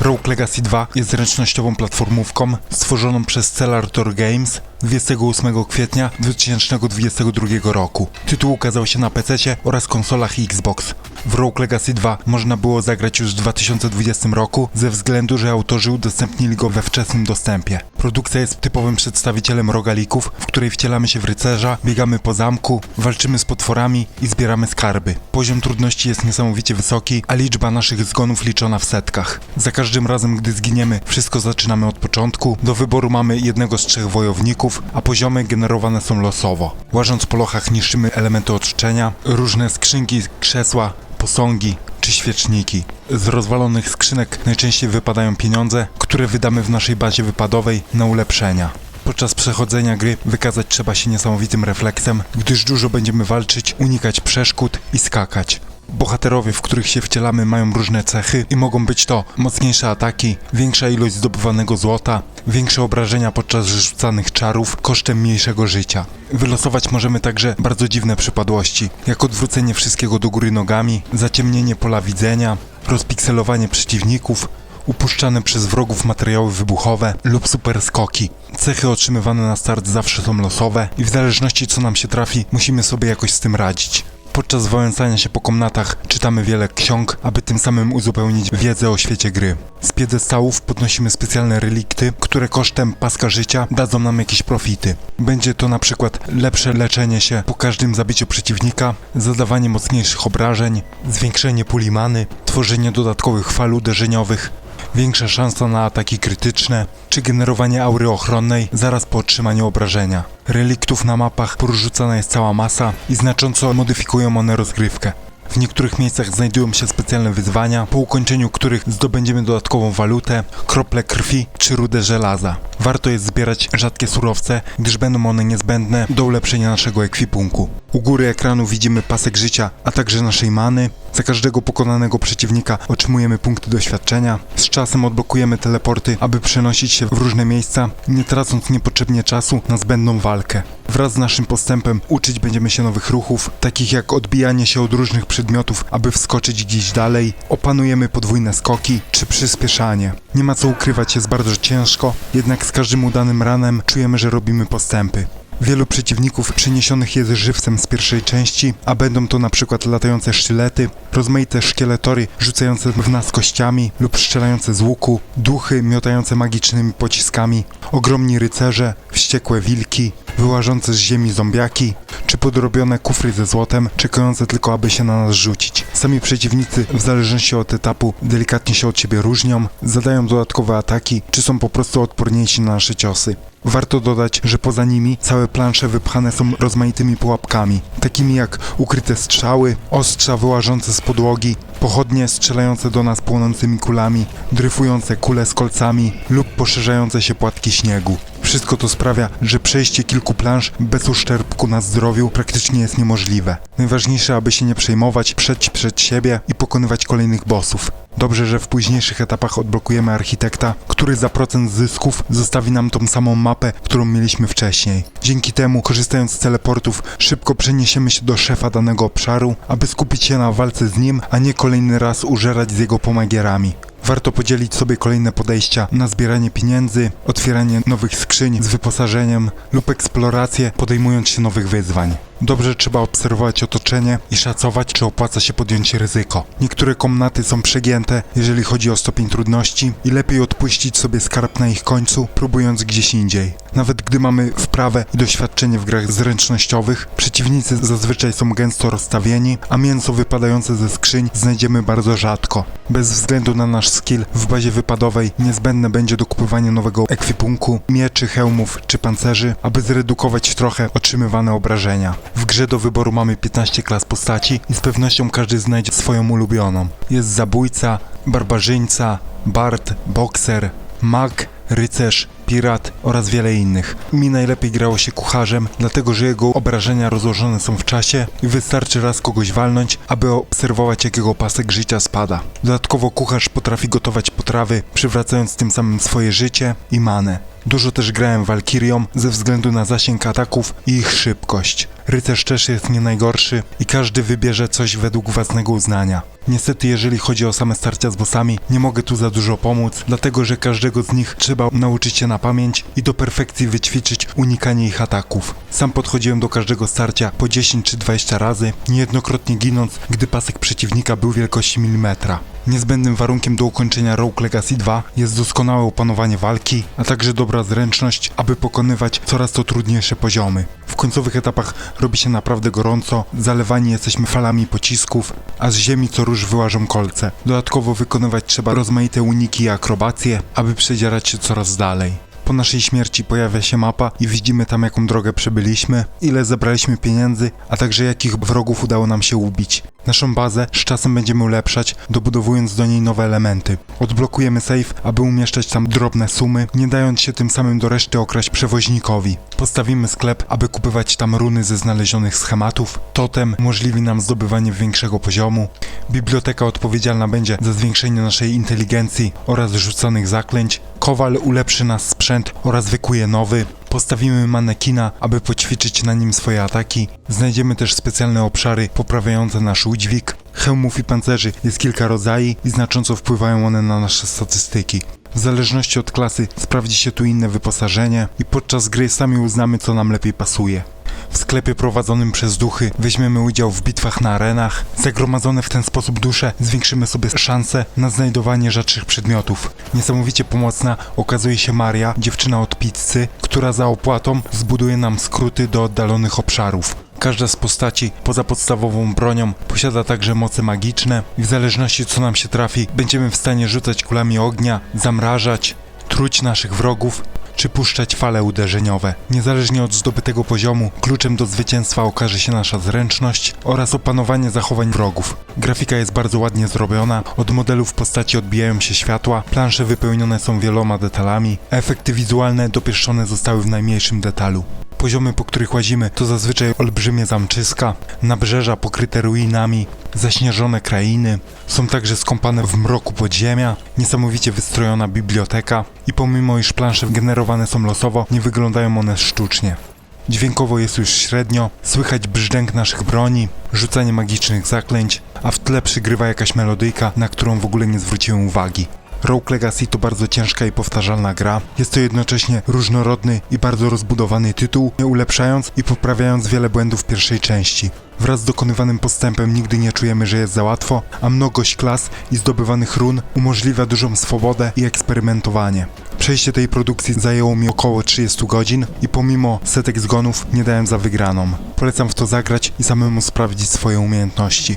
Rogue Legacy 2 jest zręcznościową platformówką stworzoną przez Celartor Games 28 kwietnia 2022 roku. Tytuł ukazał się na PC oraz konsolach Xbox. W Rogue Legacy 2 można było zagrać już w 2020 roku ze względu, że autorzy udostępnili go we wczesnym dostępie. Produkcja jest typowym przedstawicielem rogalików, w której wcielamy się w rycerza, biegamy po zamku, walczymy z potworami i zbieramy skarby. Poziom trudności jest niesamowicie wysoki, a liczba naszych zgonów liczona w setkach. Za każdym razem, gdy zginiemy, wszystko zaczynamy od początku. Do wyboru mamy jednego z trzech wojowników, a poziomy generowane są losowo. Łażąc po lochach niszczymy elementy otoczenia, różne skrzynki, krzesła, posągi czy świeczniki. Z rozwalonych skrzynek najczęściej wypadają pieniądze, które wydamy w naszej bazie wypadowej na ulepszenia. Podczas przechodzenia gry wykazać trzeba się niesamowitym refleksem, gdyż dużo będziemy walczyć, unikać przeszkód i skakać. Bohaterowie, w których się wcielamy, mają różne cechy i mogą być to mocniejsze ataki, większa ilość zdobywanego złota, większe obrażenia podczas rzucanych czarów kosztem mniejszego życia. Wylosować możemy także bardzo dziwne przypadłości, jak odwrócenie wszystkiego do góry nogami, zaciemnienie pola widzenia, rozpikselowanie przeciwników, upuszczane przez wrogów materiały wybuchowe lub super skoki. Cechy otrzymywane na start zawsze są losowe i w zależności co nam się trafi, musimy sobie jakoś z tym radzić. Podczas wałęsania się po komnatach czytamy wiele ksiąg, aby tym samym uzupełnić wiedzę o świecie gry. Z piedestałów podnosimy specjalne relikty, które kosztem paska życia dadzą nam jakieś profity. Będzie to na przykład lepsze leczenie się po każdym zabiciu przeciwnika, zadawanie mocniejszych obrażeń, zwiększenie puli many, tworzenie dodatkowych fal uderzeniowych, większa szansa na ataki krytyczne, czy generowanie aury ochronnej zaraz po otrzymaniu obrażenia. Reliktów na mapach porzucana jest cała masa i znacząco modyfikują one rozgrywkę. W niektórych miejscach znajdują się specjalne wyzwania, po ukończeniu których zdobędziemy dodatkową walutę, krople krwi czy rudę żelaza. Warto jest zbierać rzadkie surowce, gdyż będą one niezbędne do ulepszenia naszego ekwipunku. U góry ekranu widzimy pasek życia, a także naszej many. Za każdego pokonanego przeciwnika otrzymujemy punkty doświadczenia. Z czasem odblokujemy teleporty, aby przenosić się w różne miejsca, nie tracąc niepotrzebnie czasu na zbędną walkę. Wraz z naszym postępem uczyć będziemy się nowych ruchów, takich jak odbijanie się od różnych przedmiotów, aby wskoczyć gdzieś dalej, opanujemy podwójne skoki czy przyspieszanie. Nie ma co ukrywać, jest bardzo ciężko, jednak z każdym udanym ranem czujemy, że robimy postępy. Wielu przeciwników przeniesionych jest żywcem z pierwszej części, a będą to na przykład latające sztylety, rozmaite szkieletory rzucające w nas kościami lub strzelające z łuku, duchy miotające magicznymi pociskami, ogromni rycerze, wściekłe wilki, wyłażące z ziemi zombiaki, czy podrobione kufry ze złotem, czekające tylko aby się na nas rzucić. Sami przeciwnicy, w zależności od etapu, delikatnie się od siebie różnią, zadają dodatkowe ataki, czy są po prostu odporniejsi na nasze ciosy. Warto dodać, że poza nimi całe plansze wypchane są rozmaitymi pułapkami, takimi jak ukryte strzały, ostrza wyłażące z podłogi, pochodnie strzelające do nas płonącymi kulami, dryfujące kule z kolcami lub poszerzające się płatki śniegu. Wszystko to sprawia, że przejście kilku plansz bez uszczerbku na zdrowiu praktycznie jest niemożliwe. Najważniejsze, aby się nie przejmować, przeć przed siebie i pokonywać kolejnych bossów. Dobrze, że w późniejszych etapach odblokujemy architekta, który za procent zysków zostawi nam tą samą mapę, którą mieliśmy wcześniej. Dzięki temu, korzystając z teleportów, szybko przeniesiemy się do szefa danego obszaru, aby skupić się na walce z nim, a nie kolejny raz użerać z jego pomagierami. Warto podzielić sobie kolejne podejścia na zbieranie pieniędzy, otwieranie nowych skrzyń z wyposażeniem lub eksplorację, podejmując się nowych wyzwań. Dobrze trzeba obserwować otoczenie i szacować, czy opłaca się podjąć ryzyko. Niektóre komnaty są przegięte, jeżeli chodzi o stopień trudności i lepiej odpuścić sobie skarb na ich końcu, próbując gdzieś indziej. Nawet gdy mamy wprawę i doświadczenie w grach zręcznościowych, przeciwnicy zazwyczaj są gęsto rozstawieni, a mięso wypadające ze skrzyń znajdziemy bardzo rzadko. Bez względu na nasz skill w bazie wypadowej niezbędne będzie dokupywanie nowego ekwipunku, mieczy, hełmów czy pancerzy, aby zredukować trochę otrzymywane obrażenia. W grze do wyboru mamy 15 klas postaci i z pewnością każdy znajdzie swoją ulubioną. Jest zabójca, barbarzyńca, bard, bokser, mag, rycerz, Pirat oraz wiele innych. Mi najlepiej grało się kucharzem, dlatego że jego obrażenia rozłożone są w czasie i wystarczy raz kogoś walnąć, aby obserwować jakiego pasek życia spada. Dodatkowo kucharz potrafi gotować potrawy, przywracając tym samym swoje życie i manę. Dużo też grałem Walkirią ze względu na zasięg ataków i ich szybkość. Rycerz też jest nie najgorszy i każdy wybierze coś według własnego uznania. Niestety jeżeli chodzi o same starcia z bossami, nie mogę tu za dużo pomóc, dlatego że każdego z nich trzeba nauczyć się na pamięć i do perfekcji wyćwiczyć unikanie ich ataków. Sam podchodziłem do każdego starcia po 10 czy 20 razy, niejednokrotnie ginąc, gdy pasek przeciwnika był wielkości milimetra. Niezbędnym warunkiem do ukończenia Rogue Legacy 2 jest doskonałe opanowanie walki, a także dobra zręczność, aby pokonywać coraz to trudniejsze poziomy. W końcowych etapach robi się naprawdę gorąco, zalewani jesteśmy falami pocisków, a z ziemi co róż wyłażą kolce. Dodatkowo wykonywać trzeba rozmaite uniki i akrobacje, aby przedzierać się coraz dalej. Po naszej śmierci pojawia się mapa i widzimy tam jaką drogę przebyliśmy, ile zebraliśmy pieniędzy, a także jakich wrogów udało nam się ubić. Naszą bazę z czasem będziemy ulepszać, dobudowując do niej nowe elementy. Odblokujemy safe, aby umieszczać tam drobne sumy, nie dając się tym samym do reszty okraść przewoźnikowi. Postawimy sklep, aby kupować tam runy ze znalezionych schematów. Totem umożliwi nam zdobywanie większego poziomu. Biblioteka odpowiedzialna będzie za zwiększenie naszej inteligencji oraz rzucanych zaklęć. Kowal ulepszy nas sprzęt oraz wykuje nowy. Postawimy manekina, aby poćwiczyć na nim swoje ataki. Znajdziemy też specjalne obszary poprawiające nasz udźwig. Hełmów i pancerzy jest kilka rodzajów i znacząco wpływają one na nasze statystyki. W zależności od klasy sprawdzi się tu inne wyposażenie i podczas gry sami uznamy co nam lepiej pasuje. W sklepie prowadzonym przez duchy weźmiemy udział w bitwach na arenach. Zagromadzone w ten sposób dusze zwiększymy sobie szanse na znajdowanie rzadszych przedmiotów. Niesamowicie pomocna okazuje się Maria, dziewczyna od pizzy, która za opłatą zbuduje nam skróty do oddalonych obszarów. Każda z postaci, poza podstawową bronią, posiada także moce magiczne i w zależności co nam się trafi, będziemy w stanie rzucać kulami ognia, zamrażać, truć naszych wrogów czy puszczać fale uderzeniowe. Niezależnie od zdobytego poziomu, kluczem do zwycięstwa okaże się nasza zręczność oraz opanowanie zachowań wrogów. Grafika jest bardzo ładnie zrobiona, od modelów postaci odbijają się światła, plansze wypełnione są wieloma detalami, efekty wizualne dopieszczone zostały w najmniejszym detalu. Poziomy, po których łazimy, to zazwyczaj olbrzymie zamczyska, nabrzeża pokryte ruinami, zaśnieżone krainy. Są także skąpane w mroku podziemia, niesamowicie wystrojona biblioteka i pomimo iż plansze generowane są losowo, nie wyglądają one sztucznie. Dźwiękowo jest już średnio, słychać brzdęk naszych broni, rzucanie magicznych zaklęć, a w tle przygrywa jakaś melodyjka, na którą w ogóle nie zwróciłem uwagi. Rogue Legacy to bardzo ciężka i powtarzalna gra. Jest to jednocześnie różnorodny i bardzo rozbudowany tytuł, ulepszając i poprawiając wiele błędów pierwszej części. Wraz z dokonywanym postępem nigdy nie czujemy, że jest za łatwo, a mnogość klas i zdobywanych run umożliwia dużą swobodę i eksperymentowanie. Przejście tej produkcji zajęło mi około 30 godzin i pomimo setek zgonów nie dałem za wygraną. Polecam w to zagrać i samemu sprawdzić swoje umiejętności.